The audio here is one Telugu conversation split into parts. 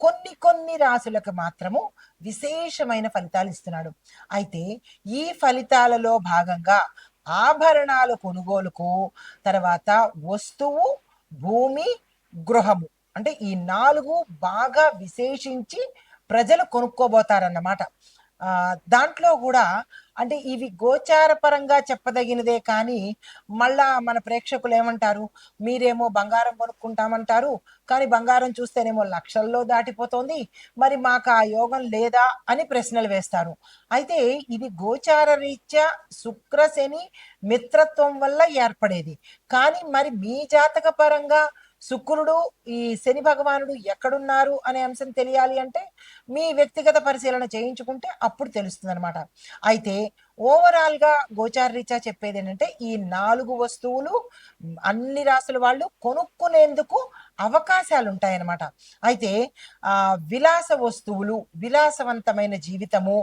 కొన్ని కొన్ని రాశులకు మాత్రము విశేషమైన ఫలితాలు ఇస్తున్నాడు. అయితే ఈ ఫలితాలలో భాగంగా ఆభరణాల కొనుగోలుకు తర్వాత వస్తువు భూమి గృహము అంటే ఈ నాలుగు బాగా విశేషించి ప్రజలు కొనుక్కోబోతారన్నమాట. ఆ దాంట్లో కూడా అంటే ఇవి గోచార పరంగా చెప్పదగినదే కానీ మళ్ళా మన ప్రేక్షకులు ఏమంటారు? మీరేమో బంగారం కొనుక్కుంటామంటారు కానీ బంగారం చూస్తేనేమో లక్షల్లో దాటిపోతోంది మరి మాకు ఆ యోగం లేదా అని ప్రశ్నలు వేస్తారు. అయితే ఇది గోచార రీత్యా శుక్రశని మిత్రత్వం వల్ల ఏర్పడేది. కానీ మరి మీ జాతక పరంగా శుక్రుడు ఈ శని భగవానుడు ఎక్కడున్నారు అనే అంశం తెలియాలి అంటే మీ వ్యక్తిగత పరిశీలన చేయించుకుంటే అప్పుడు తెలుస్తుంది అనమాట అయితే ఓవరాల్గా గోచార చెప్పేది ఏంటంటే ఈ నాలుగు వస్తువులు అన్ని రాసుల వాళ్ళు కొనుక్కునేందుకు అవకాశాలు ఉంటాయన్నమాట అయితే ఆ విలాస వస్తువులు విలాసవంతమైన జీవితము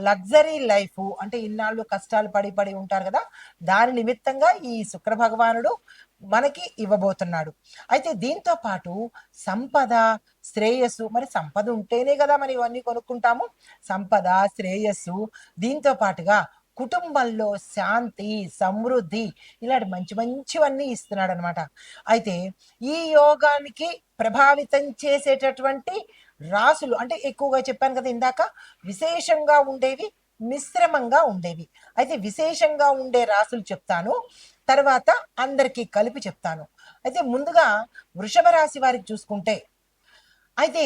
లగ్జరీ లైఫ్ అంటే ఇన్నాళ్ళు కష్టాలు పడి పడి ఉంటారు కదా దాని నిమిత్తంగా ఈ శుక్ర భగవానుడు మనకి ఇవ్వబోతున్నాడు. అయితే దీంతో పాటు సంపద శ్రేయస్సు మరి సంపద ఉంటేనే కదా మనం ఇవన్నీ కొనుక్కుంటాము. సంపద శ్రేయస్సు దీంతో పాటుగా కుటుంబంలో శాంతి సమృద్ధి ఇలాంటి మంచి మంచివన్నీ ఇస్తున్నాడు అనమాట అయితే ఈ యోగానికి ప్రభావితం చేసేటటువంటి రాసులు అంటే ఎక్కువగా చెప్పాను కదా ఇందాక విశేషంగా ఉండేవి మిశ్రమంగా ఉండేవి. అయితే విశేషంగా ఉండే రాసులు చెప్తాను. తర్వాత అందరికీ కలిపి చెప్తాను. అయితే ముందుగా వృషభ రాశి వారికి చూసుకుంటే అయితే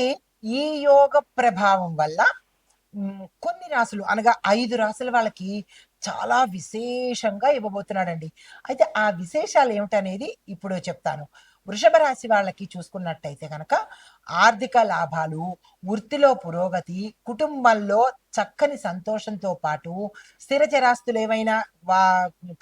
ఈ యోగ ప్రభావం వల్ల కొన్ని రాసులు అనగా ఐదు రాసుల వాళ్ళకి చాలా విశేషంగా ఇవ్వబోతున్నాడండి. అయితే ఆ విశేషాలు ఏమిటనేది ఇప్పుడు చెప్తాను. వృషభ రాశి వాళ్ళకి చూసుకున్నట్టయితే కనుక ఆర్థిక లాభాలు వృత్తిలో పురోగతి కుటుంబంలో చక్కని సంతోషంతో పాటు స్థిర చరాస్తులు ఏమైనా వా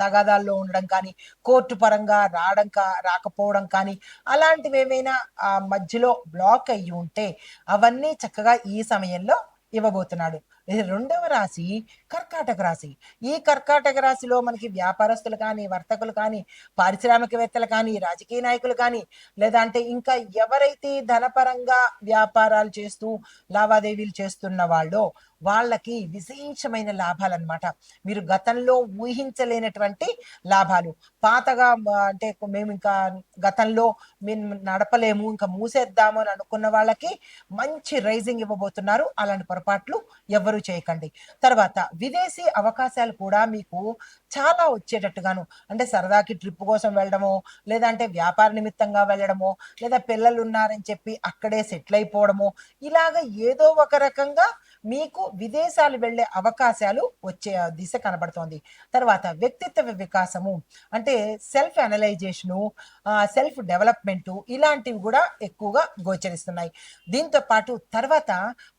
తగాదాల్లో ఉండడం కానీ కోర్టు పరంగా రావడం కా రాకపోవడం కానీ అలాంటివి ఏమైనా ఆ మధ్యలో బ్లాక్ అయ్యి ఉంటే అవన్నీ చక్కగా ఈ సమయంలో ఇవ్వబోతున్నాడు. రెండవ రాశి కర్కాటక రాశి. ఈ కర్కాటక రాశిలో మనకి వ్యాపారస్తులు కానీ వర్తకులు కానీ పారిశ్రామికవేత్తలు కానీ రాజకీయ నాయకులు కానీ లేదా అంటే ఇంకా ఎవరైతే ధనపరంగా వ్యాపారాలు చేస్తూ లావాదేవీలు చేస్తున్న వాళ్ళో వాళ్ళకి విశేషమైన లాభాలు అనమాట మీరు గతంలో ఊహించలేనటువంటి లాభాలు. పాతగా అంటే మేము ఇంకా గతంలో మేము నడపలేము ఇంకా మూసేద్దాము అని అనుకున్న వాళ్ళకి మంచి రైజింగ్ ఇవ్వబోతున్నారు. అలాంటి పొరపాట్లు ఎవరు చేయకండి. తర్వాత విదేశీ అవకాశాలు కూడా మీకు చాలా వచ్చేటట్టుగాను అంటే సరదాకి ట్రిప్ కోసం వెళ్ళడమో లేదంటే వ్యాపార నిమిత్తంగా వెళ్ళడమో లేదా పిల్లలు ఉన్నారని చెప్పి అక్కడే సెటిల్ అయిపోవడమో ఇలాగ ఏదో ఒక రకంగా మీకు విదేశాలు వెళ్ళే అవకాశాలు వచ్చే దిశ కనబడుతోంది. తర్వాత వ్యక్తిత్వ వికాసము అంటే సెల్ఫ్ అనలైజేషను సెల్ఫ్ డెవలప్మెంటు ఇలాంటివి కూడా ఎక్కువగా గోచరిస్తున్నాయి. దీంతో పాటు తర్వాత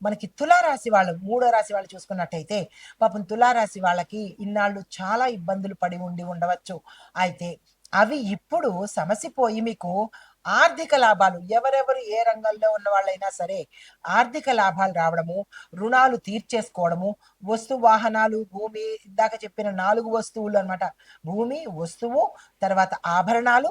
మనకి తులారాశి వాళ్ళు మూడో రాశి వాళ్ళు చూసుకున్నట్టయితే పాపం తులారాశి వాళ్ళకి ఇన్నాళ్ళు చాలా ఇబ్బందులు పడి ఉండి ఉండవచ్చు. అయితే అవి ఇప్పుడు సమసిపోయి మీకు ఆర్థిక లాభాలు ఎవరెవరు ఏ రంగంలో ఉన్న వాళ్ళైనా సరే ఆర్థిక లాభాలు రావడము రుణాలు తీర్చేసుకోవడము వస్తు వాహనాలు భూమి ఇందాక చెప్పిన నాలుగు వస్తువులు అన్నమాట. భూమి వస్తువు తర్వాత ఆభరణాలు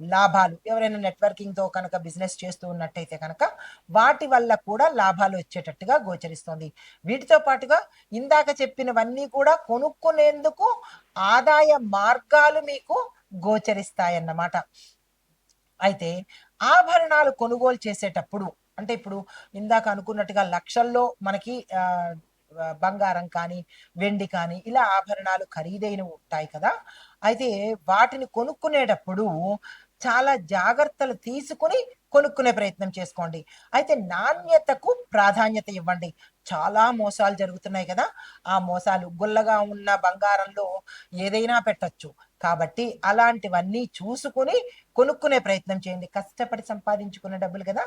లాభాలు. ఎవరైనా నెట్వర్కింగ్తో కనుక బిజినెస్ చేస్తూ ఉన్నట్టయితే కనుక వాటి వల్ల కూడా లాభాలు వచ్చేటట్టుగా గోచరిస్తుంది. వీటితో పాటుగా ఇందాక చెప్పినవన్నీ కూడా కొనుక్కునేందుకు ఆదాయ మార్గాలు మీకు గోచరిస్తాయన్నమాట. అయితే ఆభరణాలు కొనుగోలు చేసేటప్పుడు అంటే ఇప్పుడు ఇందాక అనుకున్నట్టుగా లక్షల్లో మనకి బంగారం కానీ వెండి కానీ ఇలా ఆభరణాలు ఖరీదైనవి ఉంటాయి కదా. అయితే వాటిని కొనుక్కునేటప్పుడు చాలా జాగ్రత్తలు తీసుకుని కొనుక్కునే ప్రయత్నం చేసుకోండి. అయితే నాణ్యతకు ప్రాధాన్యత ఇవ్వండి. చాలా మోసాలు జరుగుతున్నాయి కదా. ఆ మోసాలు గుల్లగా ఉన్న బంగారంలో ఏదైనా పెట్టచ్చు. కాబట్టి అలాంటివన్నీ చూసుకుని కొనుక్కునే ప్రయత్నం చేయండి. కష్టపడి సంపాదించుకున్న డబ్బులు కదా.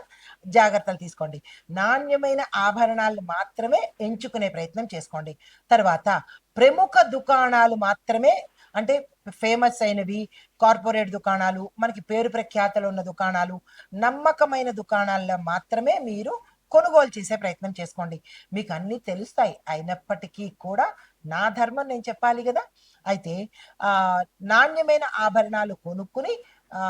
జాగ్రత్తలు తీసుకోండి. నాణ్యమైన ఆభరణాలు మాత్రమే ఎంచుకునే ప్రయత్నం చేసుకోండి. తర్వాత ప్రముఖ దుకాణాలు మాత్రమే అంటే ఫేమస్ అయినవి కార్పొరేట్ దుకాణాలు మనకి పేరు ప్రఖ్యాతలు ఉన్న దుకాణాలు నమ్మకమైన దుకాణాల్లో మాత్రమే మీరు కొనుగోలు చేసే ప్రయత్నం చేసుకోండి. మీకు అన్నీ తెలుస్తాయి. అయినప్పటికీ కూడా నా ధర్మం నేను చెప్పాలి కదా? అయితే ఆ నాణ్యమైన ఆభరణాలు కొనుక్కుని ఆ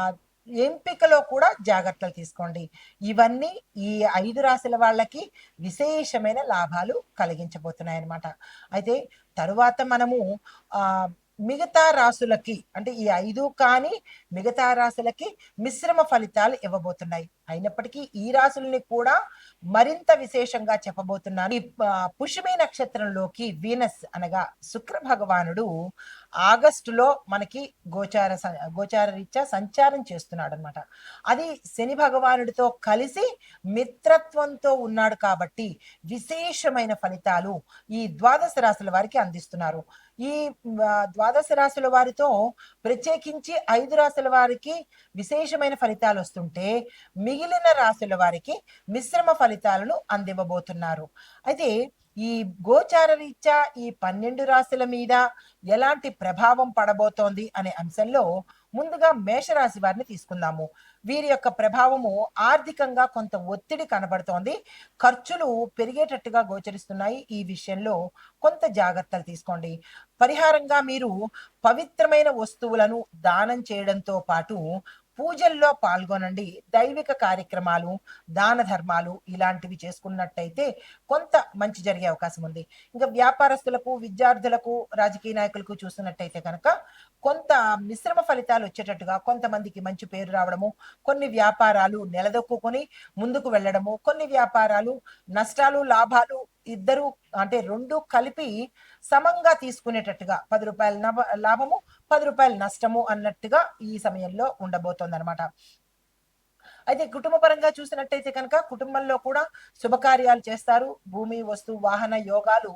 ఎంపికలో కూడా జాగ్రత్తలు తీసుకోండి. ఇవన్నీ ఈ ఐదు రాశుల వాళ్ళకి విశేషమైన లాభాలు కలిగించబోతున్నాయి అన్నమాట అయితే తరువాత మనము ఆ మిగతా రాసులకి అంటే ఈ ఐదు కానీ మిగతా రాసులకి మిశ్రమ ఫలితాలు ఇవ్వబోతున్నాయి. అయినప్పటికీ ఈ రాసుల్ని కూడా మరింత విశేషంగా చెప్పబోతున్నాను. ఈ పుష్యమి నక్షత్రంలోకి వీనస్ అనగా శుక్ర భగవానుడు ఆగస్టులో మనకి గోచార స- గోచార రీత్యా సంచారం చేస్తున్నాడు అనమాట అది శని భగవానుడితో కలిసి మిత్రత్వంతో ఉన్నాడు కాబట్టి విశేషమైన ఫలితాలు ఈ ద్వాదశ రాశుల వారికి అందిస్తున్నారు. ఈ ద్వాదశ రాశుల వారితో ప్రత్యేకించి ఐదు రాశుల వారికి విశేషమైన ఫలితాలు వస్తుంటే మిగిలిన రాశుల వారికి మిశ్రమ ఫలితాలను అందివ్వబోతున్నారు. అయితే ఈ గోచార రీత్యా ఈ పన్నెండు రాశుల మీద ఎలాంటి ప్రభావం పడబోతోంది అనే అంశంలో ముందుగా మేషరాశి వారిని తీసుకుందాము. వీరి యొక్క ప్రభావము ఆర్థికంగా కొంత ఒత్తిడి కనబడుతోంది. ఖర్చులు పెరిగేటట్టుగా గోచరిస్తున్నాయి. ఈ విషయంలో కొంత జాగ్రత్తలు తీసుకోండి. పరిహారంగా మీరు పవిత్రమైన వస్తువులను దానం చేయడంతో పాటు పూజల్లో పాల్గొనండి. దైవిక కార్యక్రమాలు దాన ధర్మాలు ఇలాంటివి చేసుకున్నట్టయితే కొంత మంచి జరిగే అవకాశం ఉంది. ఇంకా వ్యాపారస్తులకు విద్యార్థులకు రాజకీయ నాయకులకు చూస్తున్నట్టయితే కనుక కొంత మిశ్రమ ఫలితాలు వచ్చేటట్టుగా కొంతమందికి మంచి పేరు రావడము కొన్ని వ్యాపారాలు నిలదొక్కుని ముందుకు వెళ్ళడము కొన్ని వ్యాపారాలు నష్టాలు లాభాలు ఇద్దరు అంటే రెండు కలిపి సమంగా తీసుకునేటట్టుగా పది రూపాయల లాభము పది రూపాయల నష్టము అన్నట్టుగా ఈ సమయంలో ఉండబోతోంది అనమాట అయితే కుటుంబ పరంగా చూసినట్టయితే కనుక కుటుంబంలో కూడా శుభకార్యాలు చేస్తారు. భూమి వస్తు వాహన యోగాలు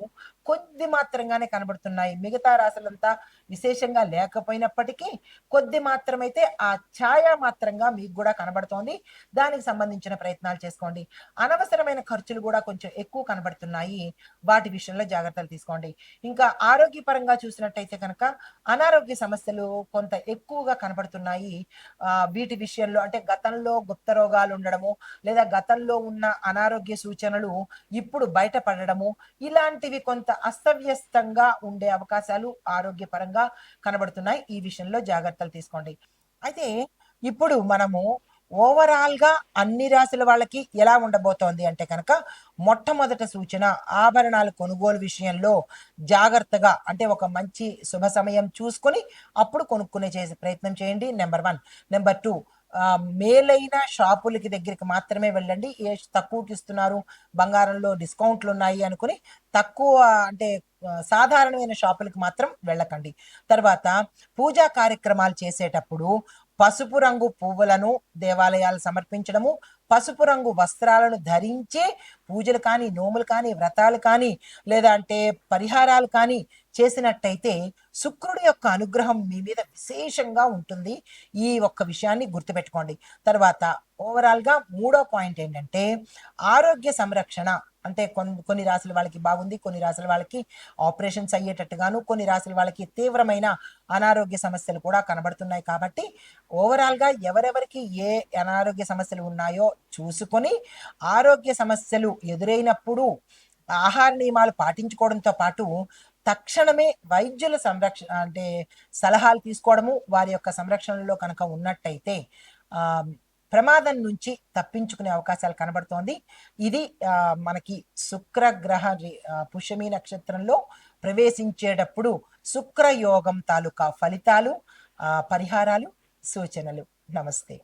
కొద్ది మాత్రంగానే కనబడుతున్నాయి. మిగతా రాశులంతా విశేషంగా లేకపోయినప్పటికీ కొద్ది మాత్రమైతే ఆ ఛాయ మాత్రంగా మీకు కూడా కనబడుతోంది. దానికి సంబంధించిన ప్రయత్నాలు చేసుకోండి. అనవసరమైన ఖర్చులు కూడా కొంచెం ఎక్కువ కనబడుతున్నాయి. వాటి విషయంలో జాగ్రత్తలు తీసుకోండి. ఇంకా ఆరోగ్యపరంగా చూసినట్టయితే కనుక అనారోగ్య సమస్యలు కొంత ఎక్కువగా కనబడుతున్నాయి. ఆ, వీటి విషయంలో అంటే గతంలో గుప్త రోగాలు ఉండడము లేదా గతంలో ఉన్న అనారోగ్య సూచనలు ఇప్పుడు బయటపడడము ఇలాంటివి కొంత అస్తవ్యస్తంగా ఉండే అవకాశాలు ఆరోగ్యపరంగా కనబడుతున్నాయి. ఈ విషయంలో జాగ్రత్తలు తీసుకోండి. అయితే ఇప్పుడు మనము ఓవరాల్గా అన్ని రాశుల వాళ్ళకి ఎలా ఉండబోతోంది అంటే కనుక మొట్టమొదట సూచన ఆభరణాల కొనుగోలు విషయంలో జాగ్రత్తగా అంటే ఒక మంచి శుభ సమయం చూసుకొని అప్పుడు కొనుక్కునే చేసే ప్రయత్నం చేయండి. Number one. నెంబర్ టూ మేలైన షాపులకి దగ్గరికి మాత్రమే వెళ్ళండి. ఏ తక్కువకి ఇస్తున్నారు బంగారంలో డిస్కౌంట్లు ఉన్నాయి అనుకుని తక్కువ అంటే సాధారణమైన షాపులకి మాత్రం వెళ్ళకండి. తర్వాత పూజా కార్యక్రమాలు చేసేటప్పుడు పసుపు రంగు పువ్వులను దేవాలయాలు సమర్పించడము పసుపు రంగు వస్త్రాలను ధరించే పూజలు కానీ నోములు కానీ వ్రతాలు కానీ లేదా అంటే పరిహారాలు కానీ చేసినట్టయితే శుక్రుడి యొక్క అనుగ్రహం మీ మీద విశేషంగా ఉంటుంది. ఈ ఒక్క విషయాన్ని గుర్తుపెట్టుకోండి. తర్వాత ఓవరాల్గా మూడో పాయింట్ ఏంటంటే ఆరోగ్య సంరక్షణ. అంటే కొన్ని కొన్ని రాశుల వాళ్ళకి బాగుంది కొన్ని రాశుల వాళ్ళకి ఆపరేషన్స్ అయ్యేటట్టుగాను కొన్ని రాశుల వాళ్ళకి తీవ్రమైన అనారోగ్య సమస్యలు కూడా కనబడుతున్నాయి కాబట్టి ఓవరాల్గా ఎవరెవరికి ఏ అనారోగ్య సమస్యలు ఉన్నాయో చూసుకొని ఆరోగ్య సమస్యలు ఎదురైనప్పుడు ఆహార నియమాలు పాటించుకోవడంతో పాటు తక్షణమే వైద్యుల సంరక్షణ అంటే సలహాలు తీసుకోవడము వారి యొక్క సంరక్షణలో కనుక ఉన్నట్టయితే ప్రమాదం నుంచి తప్పించుకునే అవకాశాలు కనబడుతోంది. ఇది మనకి శుక్రగ్రహ పుష్యమి నక్షత్రంలో ప్రవేశించేటప్పుడు శుక్రయోగం తాలూకా ఫలితాలు పరిహారాలు సూచనలు. నమస్తే.